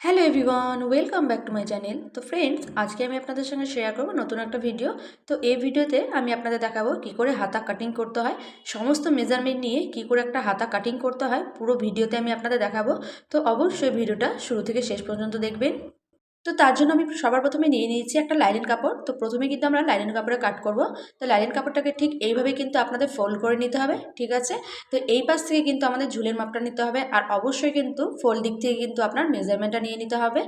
Hello everyone welcome back to my channel তো friends আজকে আমি আপনাদের সঙ্গে শেয়ার করব নতুন একটা ভিডিও তো এই ভিডিওতে আমি আপনাদের দেখাবো কি করে হাতা কাটিং করতে হয়, সমস্ত মেজারমেন্ট নিয়ে কি করে একটা হাতা কাটিং করতে হয়, পুরো ভিডিওতে আমি আপনাদের দেখাবো। তো অবশ্যই ভিডিওটা শুরু থেকে শেষ পর্যন্ত দেখবেন। তো তার জন্য আমি সবার প্রথমে নিয়ে নিয়েছি একটা লাইলেন কাপড়। তো প্রথমে কিন্তু আমরা লাইলেন কাপড়ে কাট করব। তো লাইলেন কাপড়টাকে ঠিক এইভাবে কিন্তু আপনাদের ফোল্ড করে নিতে হবে, ঠিক আছে? তো এই পাশ থেকে কিন্তু আমাদের ঝুলের মাপটা নিতে হবে আর অবশ্যই কিন্তু ফোল্ড দিক থেকে কিন্তু আপনার মেজারমেন্টটা নিয়ে নিতে হবে।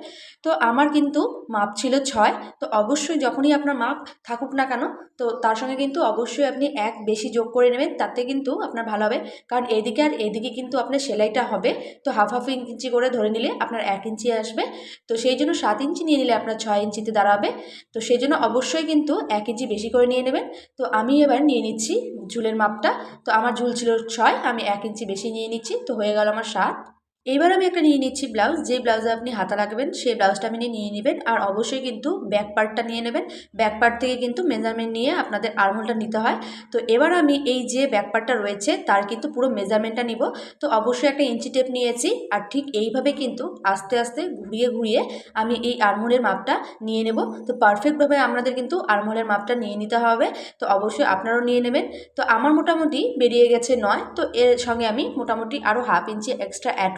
তো আমার কিন্তু মাপ ছিল ছয়, তো অবশ্যই যখনই আপনার মাপ থাকুক না কেন, তো তার সঙ্গে কিন্তু অবশ্যই আপনি এক বেশি যোগ করে নেবেন, তাতে কিন্তু আপনার ভালো হবে। কারণ এদিকে আর এদিকে কিন্তু আপনার সেলাইটা হবে, তো হাফ হাফ ইঞ্চি করে ধরে নিলে আপনার এক ইঞ্চি আসবে। তো সেই জন্য সাত ইঞ্চি নিয়ে নিলে আপনার ছয় ইঞ্চিতে দাঁড়াবে। তো সেই জন্য অবশ্যই কিন্তু এক ইঞ্চি বেশি করে নিয়ে নেবেন। তো আমি এবার নিয়ে নিচ্ছি ঝুলের মাপটা। তো আমার ঝুল ছিল ছয়, আমি এক ইঞ্চি বেশি নিয়ে নিচ্ছি। তো হয়ে গেল আমার সাত। এবার আমি একটা নিয়ে নিচ্ছি ব্লাউজ, যে ব্লাউজে আপনি হাতা লাগবেন সেই ব্লাউজটা আপনি নিয়ে নেবেন আর অবশ্যই কিন্তু ব্যাক পার্টটা নিয়ে নেবেন। ব্যাক পার্ট থেকে কিন্তু মেজারমেন্ট নিয়ে আপনাদের আরমোলটা নিতে হয়। তো এবার আমি এই যে ব্যাক পার্টটা রয়েছে, তার কিন্তু পুরো মেজারমেন্টটা নিব। তো অবশ্যই একটা ইঞ্চি টেপ নিয়েছি আর ঠিক এইভাবে কিন্তু আস্তে আস্তে ঘুরিয়ে ঘুরিয়ে আমি এই আরমোলের মাপটা নিয়ে নেব। তো পারফেক্টভাবে আপনাদের কিন্তু আরমোলের মাপটা নিয়ে নিতে হবে। তো অবশ্যই আপনারাও নিয়ে নেবেন। তো আমার মোটামুটি বেরিয়ে গেছে নয়, তো এর সঙ্গে আমি মোটামুটি আরও হাফ ইঞ্চি এক্সট্রা অ্যাড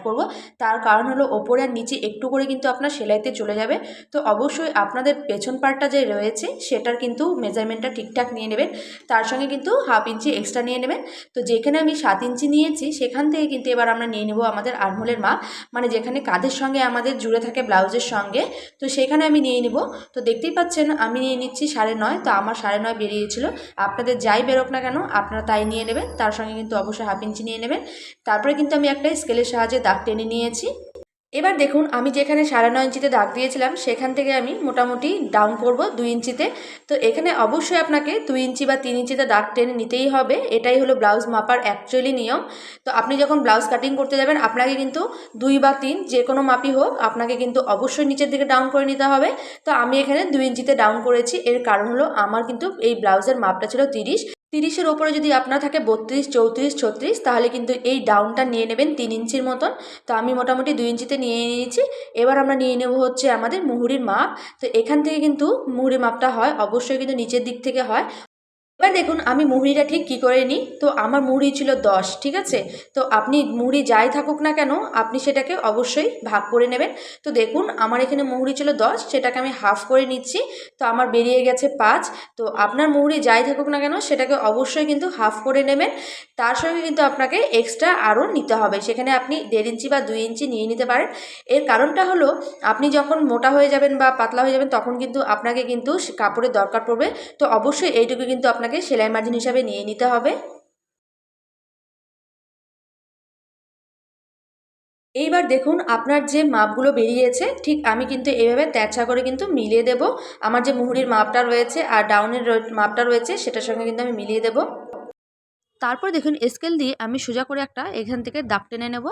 তার কারণ হলো ওপরে আর নিচে একটু করে কিন্তু আপনার সেলাইতে চলে যাবে। তো অবশ্যই আপনাদের পেছন পার্টটা যে রয়েছে সেটার কিন্তু মেজারমেন্টটা ঠিকঠাক নিয়ে নেবেন। তার সঙ্গে কিন্তু হাফ ইঞ্চি এক্সট্রা নিয়ে নেবেন। তো যেখানে আমি সাত ইঞ্চি নিয়েছি সেখান থেকে কিন্তু এবার আমরা নিয়ে নেব আমাদের আরমোলের মাপ। মানে যেখানে কাঁধের সঙ্গে আমাদের জুড়ে থাকে ব্লাউজের সঙ্গে। তো সেখানে আমি নিয়ে নিব। তো দেখতেই পাচ্ছেন আমি নিয়ে নিচ্ছি সাড়ে নয়। তো আমার সাড়ে নয় বেরিয়েছিল। আপনাদের যাই বেরোক না কেন, আপনারা তাই নিয়ে নেবেন। তার সঙ্গে কিন্তু অবশ্যই হাফ ইঞ্চি নিয়ে নেবেন। তারপরে কিন্তু আমি একটা স্কেলের সাহায্যে দাগ টেনে নিয়েছি। এবার দেখুন, আমি যেখানে সাড়ে নয় ইঞ্চিতে দাগ দিয়েছিলাম, সেখান থেকে আমি মোটামুটি ডাউন করব দুই ইঞ্চিতে। তো এখানে অবশ্যই আপনাকে দুই ইঞ্চি বা তিন ইঞ্চিতে দাগ টেনে নিতেই হবে। এটাই হলো ব্লাউজ মাপার অ্যাকচুয়ালি নিয়ম। তো আপনি যখন ব্লাউজ কাটিং করতে যাবেন, আপনাকে কিন্তু দুই বা তিন, যে কোনো মাপই হোক, আপনাকে কিন্তু অবশ্যই নিচের দিকে ডাউন করে নিতে হবে। তো আমি এখানে দুই ইঞ্চিতে ডাউন করেছি। এর কারণ হলো, আমার কিন্তু এই ব্লাউজের মাপটা ছিল তিরিশ। তিরিশের ওপরে যদি আপনার থাকে বত্রিশ, চৌত্রিশ, ছত্রিশ, তাহলে কিন্তু এই ডাউনটা নিয়ে নেবেন তিন ইঞ্চির মতন। তো আমি মোটামুটি দুই ইঞ্চিতে নিয়ে নিয়েছি। এবার আমরা নিয়ে নেব হচ্ছে আমাদের মুহুরির মাপ। তো এখান থেকে কিন্তু মুহুরির মাপটা হয়, অবশ্যই কিন্তু নিচের দিক থেকে হয়। এবার দেখুন, আমি মুহুরিটা ঠিক কী করে নিই? তো আমার মুহুরি ছিল দশ, ঠিক আছে? তো আপনি মুহুরি যাই থাকুক না কেন, আপনি সেটাকে অবশ্যই ভাগ করে নেবেন। তো দেখুন, আমার এখানে মুহুরি ছিল দশ, সেটাকে আমি হাফ করে নিচ্ছি। তো আমার বেরিয়ে গেছে পাঁচ। তো আপনার মুহুরি যাই থাকুক না কেন, সেটাকে অবশ্যই কিন্তু হাফ করে নেবেন। তার সঙ্গে কিন্তু আপনাকে এক্সট্রা আরও নিতে হবে। সেখানে আপনি দেড় ইঞ্চি বা দুই ইঞ্চি নিয়ে নিতে পারেন। এর কারণটা হলো, আপনি যখন মোটা হয়ে যাবেন বা পাতলা হয়ে যাবেন, তখন কিন্তু আপনাকে কিন্তু কাপড়ের দরকার পড়বে। তো অবশ্যই এইটুকু কিন্তু আপনাকে সেলাই মার্জিন হিসাবে নিয়ে নিতে হবে। এইবার দেখুন আপনার যে মাপগুলো বেরিয়েছে, ঠিক আমি কিন্তু এইভাবে তেরছা করে কিন্তু মিলিয়ে দেব। আমার যে মুহুরির মাপটা রয়েছে আর ডাউনের মাপটা রয়েছে সেটার সঙ্গে কিন্তু আমি মিলিয়ে দেব। তারপর দেখুন স্কেল দিয়ে আমি সোজা করে একটা এখান থেকে দাগ টেনে নেব।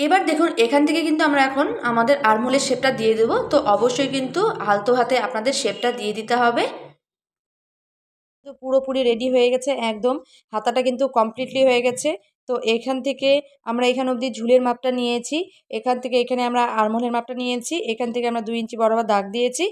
এবার দেখুন, এখান থেকে কিন্তু আমরা এখন আমাদের আরমোলের শেপটা দিয়ে দেবো। তো অবশ্যই কিন্তু হালতো হাতে আপনাদের শেপটা দিয়ে দিতে হবে। তো পুরোপুরি রেডি হয়ে গেছে, একদম। হাতাটা কিন্তু কমপ্লিটলি হয়ে গেছে। তো এখান থেকে আমরা এখান অবধি ঝুলের মাপটা নিয়েছি, এখান থেকে এখানে আমরা আরমোলের মাপটা নিয়েছি, এখান থেকে আমরা দুই ইঞ্চি বরাবর দাগ দিয়েছি,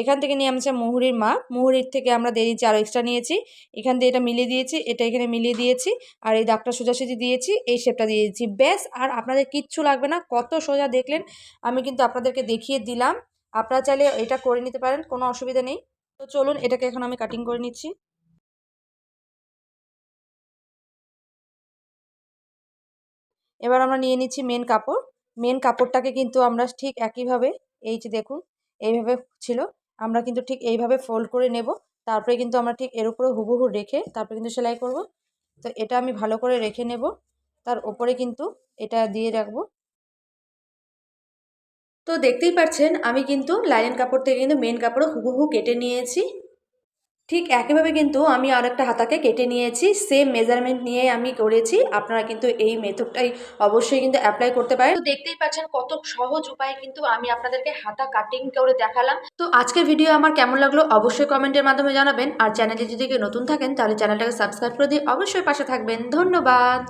এখান থেকে নিয়ে আমরা মুহুরির মাপ, মুহুরির থেকে আমরা দেড় ইঞ্চি আরও এক্সট্রা নিয়েছি, এখান দিয়ে এটা মিলিয়ে দিয়েছি, এটা এখানে মিলিয়ে দিয়েছি, আর এই দাগটা সোজাসুজি দিয়েছি, এই শেপটা দিয়ে দিয়েছি। ব্যাস, আর আপনাদের কিচ্ছু লাগবে না, কত সোজা দেখলেন, আমি কিন্তু আপনাদেরকে দেখিয়ে দিলাম, আপনারা চাইলে এটা করে নিতে পারেন, কোনো অসুবিধা নেই। তো চলুন, এটাকে এখন আমি কাটিং করে নিচ্ছি। এবার আমরা নিয়ে নিচ্ছি মেন কাপড়। মেন কাপড়টাকে কিন্তু আমরা ঠিক একইভাবে, এই যে দেখুন, এইভাবে ছিল, আমরা কিন্তু ঠিক এইভাবে ফোল্ড করে নেব। তারপরে কিন্তু আমরা ঠিক এর উপরে হুবহু রেখে তারপরে কিন্তু সেলাই করব। তো এটা আমি ভালো করে রেখে নেব। তার উপরে কিন্তু এটা দিয়ে রাখব। তো দেখতেই পাচ্ছেন, আমি কিন্তু লাইন কাপড় থেকে কিন্তু মেন কাপড় হুবহু কেটে নিয়েছি। ঠিক একইভাবে কিন্তু আমি আর একটা হাতাকে কেটে নিয়েছি সেম মেজারমেন্ট নিয়ে আমি করেছি। আপনারা কিন্তু এই মেথডটাই অবশ্যই কিন্তু অ্যাপ্লাই করতে পারেন। তো দেখতেই পাচ্ছেন কত সহজ উপায়ে কিন্তু আমি আপনাদেরকে হাতা কাটিং করে দেখালাম। তো আজকের ভিডিও আমার কেমন লাগল অবশ্যই কমেন্টের মাধ্যমে জানাবেন। আর চ্যানেলে যদি কেউ নতুন থাকেন, তাহলে চ্যানেলটাকে সাবস্ক্রাইব করে দিয়ে অবশ্যই পাশে থাকবেন। ধন্যবাদ।